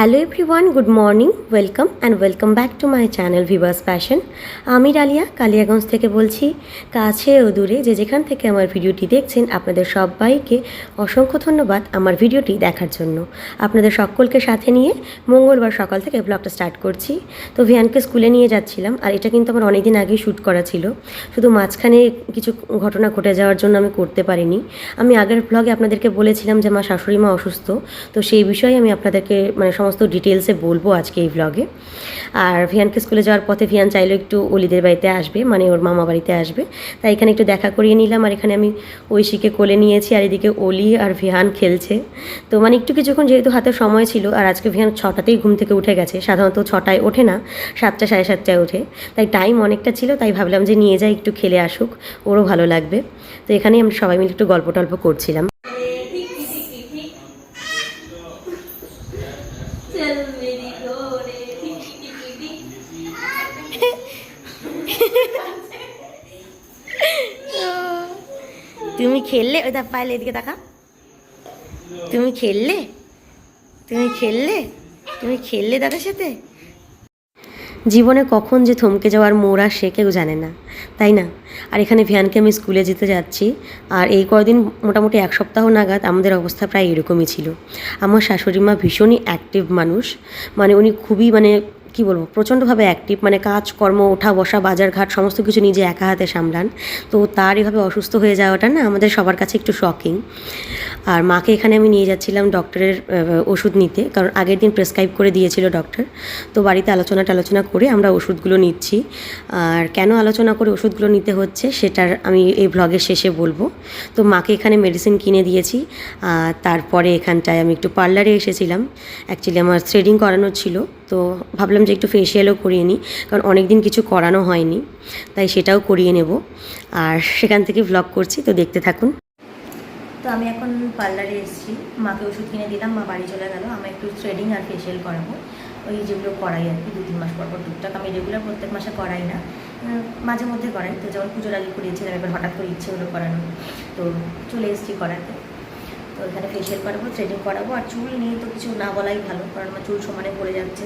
Hello everyone good morning welcome and welcome back to my channel viewers passion আমি ডালিয়া, কালিয়াগঞ্জ থেকে বলছি। কাছে ও দূরে যে যেখান থেকে আমার ভিডিওটি দেখছেন, আপনাদের সবাইকে অসংখ্য ধন্যবাদ আমার ভিডিওটি দেখার জন্য। আপনাদের সকলকে সাথে নিয়ে মঙ্গলবার সকাল থেকে ব্লগটা স্টার্ট করছি। তো ভিয়ানকে স্কুলে নিয়ে যাচ্ছিলাম আর এটা কিন্তু আমার অনেকদিন আগেই শ্যুট করা ছিল। শুধু মাঝখানে কিছু ঘটনা ঘটে যাওয়ার জন্য আমি করতে পারিনি। আমি আগের ব্লগে আপনাদেরকে বলেছিলাম যে আমার শাশুড়ি মা অসুস্থ। তো সেই বিষয়ে আমি আপনাদেরকে মানে সমস্ত ডিটেলসে বলব আজকে এই ব্লগে আর ভিয়ানকে স্কুলে যাওয়ার পথে ভিয়ান চাইলো একটু অলিদের বাড়িতে আসবে মানে ওর মামা বাড়িতে আসবে। তাই এখানে একটু দেখা করিয়ে নিলাম, আর এখানে আমি ঐশীকে কোলে নিয়েছি, আর এদিকে অলি আর ভিয়ান খেলছে। তো মানে একটু কিছুক্ষণ যেহেতু হাতে সময় ছিল, আর আজকে ভিয়ান ছটাতেই ঘুম থেকে উঠে গেছে, সাধারণত ছটায় ওঠে না, সাতটা সাড়ে সাতটায় ওঠে। তাই টাইম অনেকটা ছিল, তাই ভাবলাম যে নিয়ে যাই, একটু খেলে আসুক, ওরও ভালো লাগবে। তো এখানেই আমরা সবাই মিলে একটু গল্প টল্প করছিলাম। তুমি খেললে, ওই দা পাইলে এদিকে দেখা। তুমি খেললে? তুমি খেললে? তুমি খেললে দাদার সাথে? জীবনে কখন যে থমকে যাওয়ার মোড় সে কেউ জানে না, তাই না? আর এখানে ভিয়ানকে আমি স্কুলে যেতে যাচ্ছি, আর এই কদিন মোটামুটি এক সপ্তাহ নাগাদ আমাদের অবস্থা প্রায় এরকমই ছিল। আমার শাশুড়ি মা ভীষণই অ্যাক্টিভ মানুষ মানে উনি খুবই মানে কি বলব, প্রচণ্ডভাবে অ্যাক্টিভ মানে কাজ কর্ম ওঠা, বসা বাজার ঘাট সমস্ত কিছু নিজে একা হাতে সামলান। তো তার এভাবে অসুস্থ হয়ে যাওয়াটা না আমাদের সবার কাছে একটু শকিং আর মাকে এখানে আমি নিয়ে যাচ্ছিলাম ডক্টরের ওষুধ নিতে, কারণ আগের দিন প্রেসক্রাইব করে দিয়েছিল ডক্টর তো বাড়িতে আলোচনা টালোচনা করে আমরা ওষুধগুলো নিচ্ছি। আর কেন আলোচনা করে ওষুধগুলো নিতে হচ্ছে সেটার আমি এই ব্লগের শেষে বলব। তো মাকে এখানে মেডিসিন কিনে দিয়েছি। তারপরে এখানটায় আমি একটু পার্লারে এসেছিলাম। অ্যাকচুয়ালি আমার থ্রেডিং করানো ছিল। তো ভাবলাম যে একটু ফেসিয়ালও করিয়ে নিই, কারণ অনেক দিন কিছু করানো হয়নি, তাই সেটাও করিয়ে নেব। আর সেখান থেকে ব্লগ করছি, তো দেখতে থাকুন। তো আমি এখন পার্লারে এসেছি, মাকে ওষুধ কিনে দিলাম, মা বাড়ি চলে গেল আমি একটু থ্রেডিং আর ফেসিয়াল করাবো। ওই যেগুলো করাই আর কি দু তিন মাস পর পর টুকটাক, আমি রেগুলার প্রত্যেক মাসে করাই না। মাঝে মধ্যে করাই, তো যেমন পুজোর আগে করিয়েছিলাম, এবার হঠাৎ করে ইচ্ছে হলো করানো তো চলে এসেছি করাতে। তো এখানে ফেসিয়াল করাবো থ্রেডিং করাবো, আর চুল নিয়ে তো কিছু না বলাই ভালো, কারণ আমার চুল সমানে পড়ে যাচ্ছে।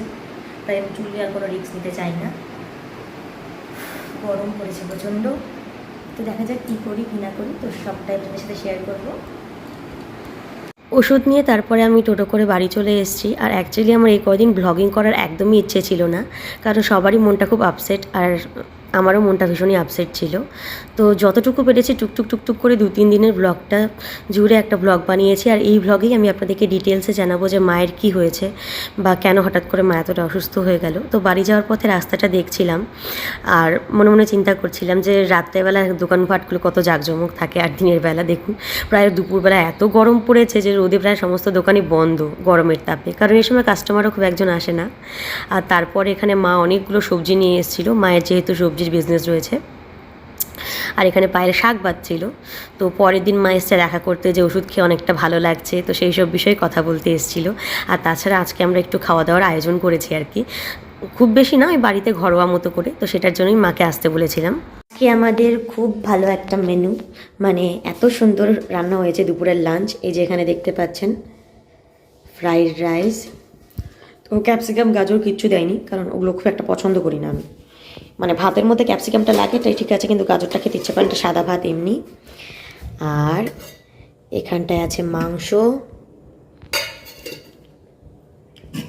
তাই আমি চুল আর কোনো রিস্ক নিতে চাই না। গরম পড়েছে প্রচণ্ড। তো দেখা যাক কী করি, কী না করি, তো সবটাই আপনাদের সাথে শেয়ার করব। ওষুধ নিয়ে তারপরে আমি টোটো করে বাড়ি চলে এসেছি। আর অ্যাকচুয়ালি আমার এই কদিন ব্লগিং করার একদমই ইচ্ছে ছিল না। কারণ সবারই মনটা খুব আপসেট আর আমারও মনটা ভীষণই আপসেট ছিল। তো যতটুকু পেরেছি টুকটুক টুকটুক করে দু তিন দিনের ব্লগটা জুড়ে একটা ব্লগ বানিয়েছি। আর এই ব্লগেই আমি আপনাদেরকে ডিটেলসে জানাব যে মায়ের কি হয়েছে বা কেন হঠাৎ করে মা এতটা অসুস্থ হয়ে গেল। তো বাড়ি যাওয়ার পথে রাস্তাটা দেখছিলাম আর মনে মনে চিন্তা করছিলাম যে রাত্রেবেলা দোকানপাটগুলো কত জাঁকজমক থাকে আর দিনের বেলা দেখুন, প্রায় দুপুরবেলা এত গরম পড়েছে যে রোদে প্রায় সমস্ত দোকানই বন্ধ গরমের তাপে। কারণ এই সময় কাস্টমারও খুব একজন আসে না। আর তারপরে এখানে মা অনেকগুলো সবজি নিয়ে এসেছিল। মায়ের যেহেতু সবজির বিজনেস রয়েছে। আর এখানে পায়ের শাক বাজছিল। তো পরের দিন মা এসছে দেখা করতে যে ওষুধ খেয়ে অনেকটা ভালো লাগছে। তো সেই সব বিষয়ে কথা বলতে এসেছিল। আর তাছাড়া আজকে আমরা একটু খাওয়া দাওয়ার আয়োজন করেছি আর কি। খুব বেশি না, ওই বাড়িতে ঘরোয়া মতো করে। তো সেটার জন্যই মাকে আসতে বলেছিলাম। আজকে আমাদের খুব ভালো একটা মেনু মানে এত সুন্দর রান্না হয়েছে দুপুরের লাঞ্চ এই যে এখানে দেখতে পাচ্ছেন ফ্রাইড রাইস তো ক্যাপসিকাম গাজর কিচ্ছু দেয়নি, কারণ ওগুলো খুব একটা পছন্দ করি না আমি। মানে ভাতের মধ্যে ক্যাপসিকামটা লাগে, তাই ঠিক আছে, কিন্তু গাজরটা খেতে ইচ্ছে করেন সাদা ভাত এমনি। আর এখানটায় আছে মাংস।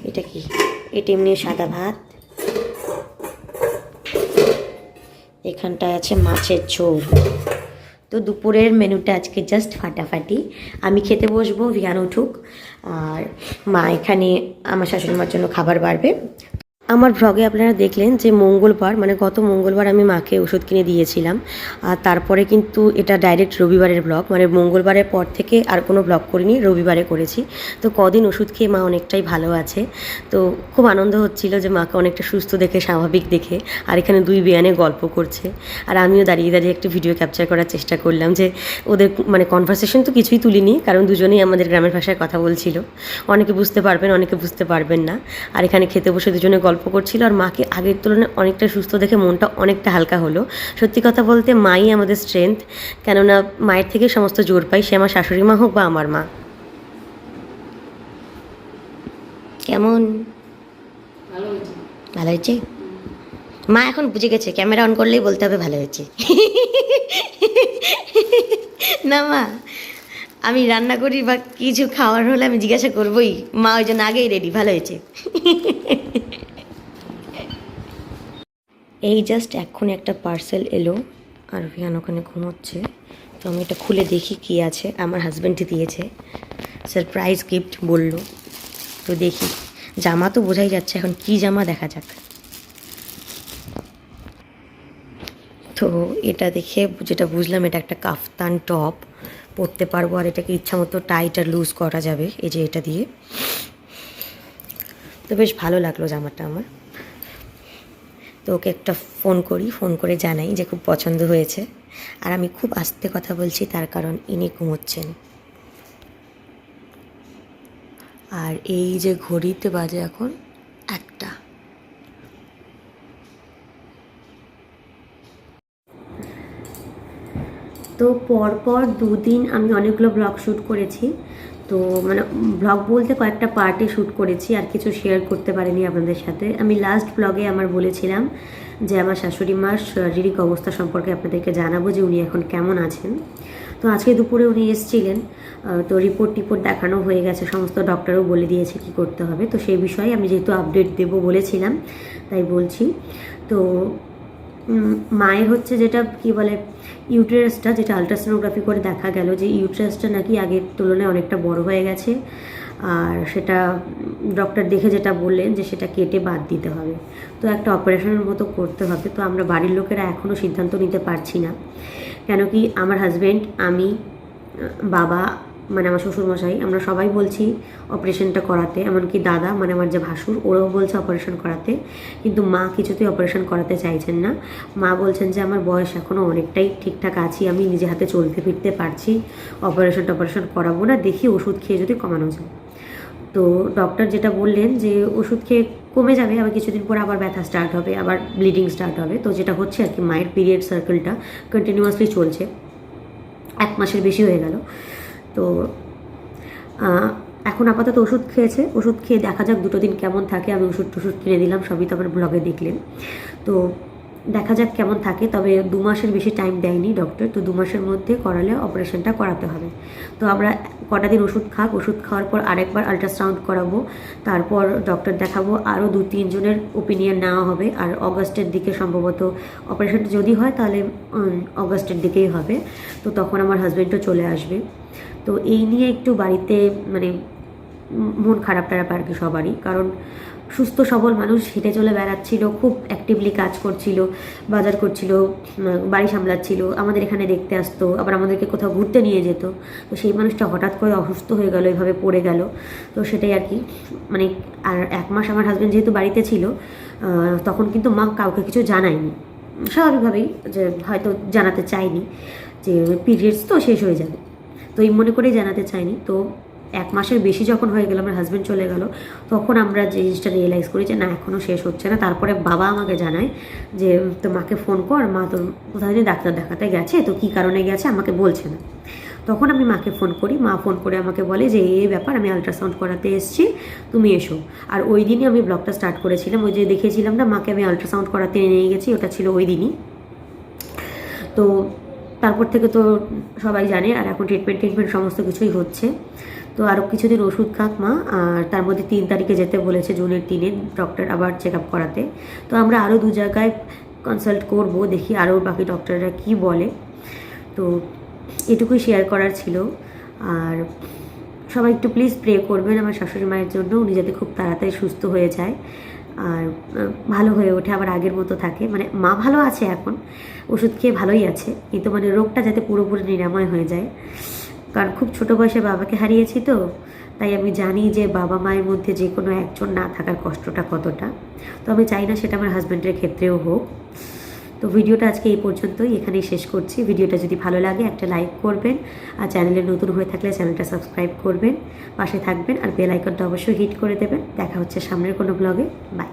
এটা কি? এটা এমনি সাদা ভাত। এখানটায় আছে মাছের ঝোল। তো দুপুরের মেনুটা আজকে জাস্ট ফাটাফাটি। আমি খেতে বসবো, ভিয়ান উঠুক। আর মা এখানে আমার শাশুড়ি মার জন্য খাবার বাড়বে। আমার ভ্লগে আপনারা দেখলেন যে মঙ্গলবার মানে গত মঙ্গলবার আমি মাকে ওষুধ কিনে দিয়েছিলাম। আর তারপরে কিন্তু এটা ডাইরেক্ট রবিবারের ব্লগ মানে মঙ্গলবারের পর থেকে আর কোনো ব্লগ করিনি, রবিবারে করেছি। তো কদিন ওষুধ খেয়ে মা অনেকটাই ভালো আছে। তো খুব আনন্দ হচ্ছিল যে মাকে অনেকটা সুস্থ দেখে, স্বাভাবিক দেখে, আর এখানে দুই বেয়ানে গল্প করছে। আর আমিও দাঁড়িয়ে দাঁড়িয়ে একটা ভিডিও ক্যাপচার করার চেষ্টা করলাম যে ওদের মানে কনভারসেশন তো কিছুই তুলিনি, কারণ দুজনেই আমাদের গ্রামের ভাষায় কথা বলছিল। অনেকে বুঝতে পারবেন, অনেকে বুঝতে পারবেন না। আর এখানে খেতে বসে দুজনে গল্প করছিল আর মাকে আগের তুলনায় অনেকটা সুস্থ দেখে মনটা অনেকটা হালকা হলো। সত্যি কথা বলতে মাই আমাদের স্ট্রেংথ কেননা মায়ের থেকে সমস্ত জোর পাই সে আমার শাশুড়ি মা হোক বা আমার মা। কেমন? ভালো হয়েছে। ভালো হয়েছে? মা এখন বুঝে গেছে ক্যামেরা অন করলেই বলতে হবে ভালো হয়েছে। না মা আমি রান্না করি বা কিছু খাওয়ার হলে আমি জিজ্ঞাসা করবোই মা ওই জন্য আগেই রেডি ভালো হয়েছে। এই জাস্ট এখন একটা পার্সেল এলো, আর ভিয়ান ওখানে ঘুমোচ্ছে। তো আমি এটা খুলে দেখি কি আছে। আমার হাজব্যান্ডই দিয়েছে। সারপ্রাইজ গিফট বলল। তো দেখি। জামা তো বোঝাই যাচ্ছে, এখন কি জামা দেখা যাক। তো এটা দেখে যেটা বুঝলাম, এটা একটা কাফতান টপ পরতে পারব, আর এটাকে ইচ্ছা মতো টাইট আর লুজ করা যাবে। এই যে এটা দিয়ে। তো বেশ ভালো লাগল জামাটা আমার। তো ওকে একটা ফোন করি, ফোন করে জানাই যে খুব পছন্দ হয়েছে। আর আমি খুব আস্তে কথা বলছি, তার কারণ ইনি ঘুমোচ্ছেন। আর এই যে ঘড়িতে বাজে এখন একটা। তো পরপর দুদিন আমি অনেকগুলো ব্লগ শ্যুট করেছি। তো মানে ব্লগ বলতে কয়েকটা পার্টে শ্যুট করেছি, আর কিছু শেয়ার করতে পারিনি আপনাদের সাথে। আমি লাস্ট ব্লগে আমার বলেছিলাম যে আমার শাশুড়ি মার শারীরিক অবস্থা সম্পর্কে আপনাদেরকে জানাব যে উনি এখন কেমন আছেন। তো আজকে দুপুরে উনি এসেছিলেন তো রিপোর্ট টিপোর্ট দেখানো হয়ে গেছে, সমস্ত ডক্টরও বলে দিয়েছে কি করতে হবে। তো সেই বিষয়ে আমি যেহেতু আপডেট দেবো বলেছিলাম, তাই বলছি। তো মায়ের হচ্ছে যেটা কি বলে, ইউটেরাসটা, যেটা আলট্রাসোনোগ্রাফি করে দেখা গেল যে ইউটেরাসটা নাকি আগের তুলনায় অনেকটা বড় হয়ে গেছে। আর সেটা ডক্টর দেখে যেটা বললেন যে সেটা কেটে বাদ দিতে হবে। তো একটা অপারেশনের মতো করতে হবে। তো আমরা বাড়ির লোকেরা এখনও সিদ্ধান্ত নিতে পারছি না। কেন কি আমার হাজব্যান্ড আমি বাবা মানে আমার শ্বশুরমশাই, আমরা সবাই বলছি অপারেশনটা করাতে, এমনকি দাদা মানে আমার যে ভাসুর, ওরাও বলছে অপারেশন করাতে, কিন্তু মা কিছুতেই অপারেশন করাতে চাইছেন না। মা বলছেন যে, আমার বয়স এখনও অনেকটাই ঠিকঠাক আছি, আমি নিজে হাতে চলতে ফিরতে পারছি অপারেশন করাবো না, দেখি ওষুধ খেয়ে যদি কমানো যায়। তো ডক্টর যেটা বললেন যে, ওষুধ খেয়ে কমে যাবে, আবার কিছুদিন পর আবার ব্যথা স্টার্ট হবে, আবার ব্লিডিং স্টার্ট হবে। তো যেটা হচ্ছে আর কি, মায়ের পিরিয়ড সার্কেলটা কন্টিনিউয়াসলি চলছে। এক মাসের বেশি হয়ে গেল। তো এখন আপাতত ওষুধ খেয়েছে। ওষুধ খেয়ে দেখা যাক দুটো দিন কেমন থাকে। আমি ওষুধ টষুধ কিনে দিলাম, সবই তো আমার ব্লগে দেখলেন। তো, দেখা যাক কেমন থাকে। তবে দু মাসের বেশি টাইম দেয়নি ডক্টর তো দু মাসের মধ্যে করালে অপারেশনটা করাতে হবে। তো আমরা কটা দিন ওষুধ খাক। ওষুধ খাওয়ার পর আরেকবার আল্ট্রাসাউন্ড করাবো। তারপর ডক্টর দেখাবো। আরও দু তিনজনের ওপিনিয়ন নেওয়া হবে। আর অগস্টের দিকে সম্ভবত অপারেশনটা যদি হয় তাহলে অগস্টের দিকেই হবে। তো তখন আমার হাজব্যান্ডও চলে আসবে। তো এই নিয়ে একটু বাড়িতে মানে মন খারাপ টারাপ আর কি সবারই। কারণ সুস্থ, সবল মানুষ হেঁটে চলে বেড়াচ্ছিল, খুব অ্যাক্টিভলি কাজ করছিল, বাজার করছিল বাড়ি সামলাচ্ছিল, আমাদের এখানে দেখতে আসতো, আবার আমাদেরকে কোথাও ঘুরতে নিয়ে যেত। তো সেই মানুষটা হঠাৎ করে অসুস্থ হয়ে গেল, এভাবে পড়ে গেল। তো সেটাই আর কি মানে আর এক মাস আমার হাজব্যান্ড যেহেতু বাড়িতে ছিল তখন কিন্তু মা কাউকে কিছু জানায়নি। স্বাভাবিকভাবেই যে হয়তো জানাতে চায়নি যে পিরিয়ডস তো শেষ হয়ে যাবে। তো এই মনে করেই জানাতে চাইনি। তো এক মাসের বেশি যখন হয়ে গেল, আমার হাজব্যান্ড চলে গেল, তখন আমরা যে জিনিসটা রিয়েলাইজ করি যে না এখনও শেষ হচ্ছে না। তারপরে বাবা আমাকে জানায় যে তো মাকে ফোন কর, মা তোর কোথাও ডাক্তার দেখাতে গেছে? তো কী কারণে গেছে? আমাকে বলছে না। তখন আমি মাকে ফোন করি। মা ফোন করে আমাকে বলে যে এই ব্যাপার, আমি আলট্রাসাউন্ড করাতে এসেছি, তুমি এসো। আর ওই দিনই আমি ব্লগটা স্টার্ট করেছিলাম। ওই যে দেখেছিলাম না, মাকে আমি আলট্রাসাউন্ড করাতে নিয়ে গেছি, ওটা ছিল ওই দিনই। তো তারপর থেকে তো সবাই জানে, আর এখন ট্রিটমেন্ট ট্রিটমেন্ট সমস্ত কিছুই হচ্ছে। তো আরও কিছুদিন ওষুধ খাক মা, আর তার মধ্যে তিন তারিখে যেতে বলেছে জুনের তিনে ডক্টর আবার চেক আপ করাতে। তো আমরা আরও দু জায়গায় কনসাল্ট করব, দেখি আরও বাকি ডক্টররা কি বলে। তো এটুকুই শেয়ার করার ছিল। আর সবাই একটু প্লিজ প্রে করবেন আমার শাশুড়ি মায়ের জন্য, উনি যাতে খুব তাড়াতাড়ি সুস্থ হয়ে যায়। আর ভালো হয়ে ওঠে, আবার আগের মতো থাকে। মানে মা ভালো আছে এখন, ওষুধ খেয়ে ভালোই আছে, কিন্তু মানে রোগটা যাতে পুরোপুরি নিরাময় হয়ে যায়। কারণ খুব ছোটো বয়সে বাবাকে হারিয়েছি তো, তাই আমি জানি যে বাবা মায়ের মধ্যে যে কোনো একজন না থাকার কষ্টটা কতটা। তো আমি চাই না সেটা আমার হাজব্যান্ডের ক্ষেত্রেও হোক। তো ভিডিওটা আজকে এই পর্যন্তই, এখানেই শেষ করছি। ভিডিওটা যদি ভালো লাগে, একটা লাইক করবেন। আর চ্যানেলে নতুন হয়ে থাকলে চ্যানেলটা সাবস্ক্রাইব করবেন, পাশে থাকবেন, আর বেল আইকনটা অবশ্যই হিট করে দেবেন। দেখা হচ্ছে সামনের কোনো ব্লগে। বাই।